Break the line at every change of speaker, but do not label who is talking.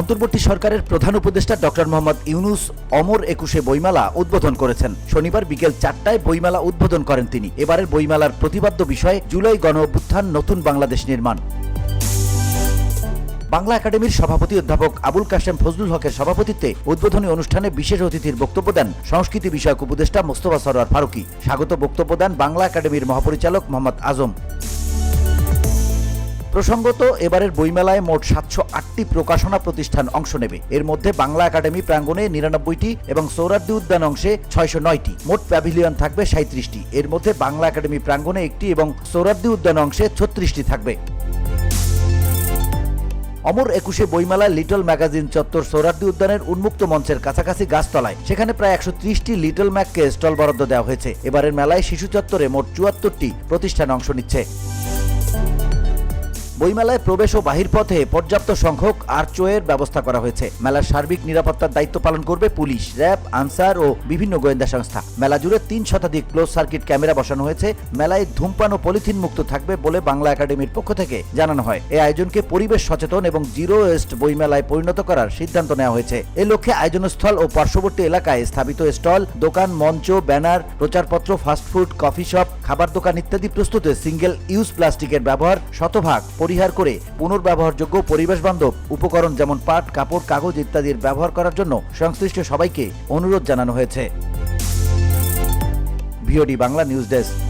অন্তর্বর্তী সরকারের প্রধান উপদেষ্টা ডক্টর মোহাম্মদ ইউনুস অমর একুশে বইমেলা উদ্বোধন করেছেন। শনিবার বিকেল চারটায় বইমেলা উদ্বোধন করেন তিনি। এবারের বইমেলার প্রতিপাদ্য বিষয়ে জুলাই গণ অভ্যুত্থান, নতুন বাংলাদেশ নির্মাণ। বাংলা একাডেমির সভাপতি অধ্যাপক আবুল কাশেম ফজলুল হকের সভাপতিত্বে উদ্বোধনী অনুষ্ঠানে বিশেষ অতিথির বক্তব্য দেন সংস্কৃতি বিষয়ক উপদেষ্টা মোস্তফা সরোয়ার ফারুকি। স্বাগত বক্তব্য দেন বাংলা একাডেমির মহাপরিচালক মোহাম্মদ আজম। প্রসঙ্গত, এবারের বইমেলায় মোট সাতশো আটটি প্রকাশনা প্রতিষ্ঠান অংশ নেবে। এর মধ্যে বাংলা একাডেমি প্রাঙ্গণে নিরানব্বইটি এবং সৌরাদ্দি উদ্যান অংশে ছয়শো নয়টি। মোট প্যাভিলিয়ন থাকবে সাঁত্রিশটি এর মধ্যে বাংলা একাডেমি প্রাঙ্গণে একটি এবং সৌরাদ্দি উদ্যান অংশে ছত্রিশটি থাকবে। অমর একুশে বইমেলা লিটল ম্যাগাজিন চত্বর সৌরাদ্দি উদ্যানের উন্মুক্ত মঞ্চের কাছাকাছি গাছতলায়। সেখানে প্রায় একশো ত্রিশটি লিটল ম্যাককে স্টল বরাদ্দ দেওয়া হয়েছে। এবারের মেলায় শিশু চত্বরে মোট চুয়াত্তরটি প্রতিষ্ঠান অংশ নিচ্ছে। বইমেলায় প্রবেশ ও বাহির পথে পর্যাপ্ত সংখ্যক আর্চওয়ের ব্যবস্থা করা হয়েছে। মেলার সার্বিক নিরাপত্তার দায়িত্ব পালন করবে পুলিশ, র্যাব, আনসার ও বিভিন্ন গোয়েন্দা সংস্থা। মেলা জুড়ে তিন শতাধিক ক্লোজ সার্কিট ক্যামেরা বসানো হয়েছে। মেলায় ধূমপান ও পলিথিন মুক্ত থাকবে বলে বাংলা একাডেমির পক্ষ থেকে জানানো হয়। এই আয়োজনকে পরিবেশ সচেতন এবং জিরো ওয়েস্ট বইমেলায় পরিণত করার সিদ্ধান্ত নেওয়া হয়েছে। এ লক্ষ্যে আয়োজনস্থল ও পার্শ্ববর্তী এলাকায় স্থাপিত স্টল, দোকান, মঞ্চ, ব্যানার, প্রচারপত্র, ফাস্টফুড, কফি শপ, খাবার দোকান ইত্যাদি প্রস্তুতে সিঙ্গেল ইউজ প্লাস্টিকের ব্যবহার শতভাগ পরিহার করে পুনর্ব্যবহারযোগ্য পরিবেশ বান্ধব উপকরণ যেমন পাট, কাপড়, কাগজ ইত্যাদির ব্যবহার করার জন্য সংশ্লিষ্ট সবাইকে অনুরোধ জানানো হয়েছে। VOD Bangla news desk.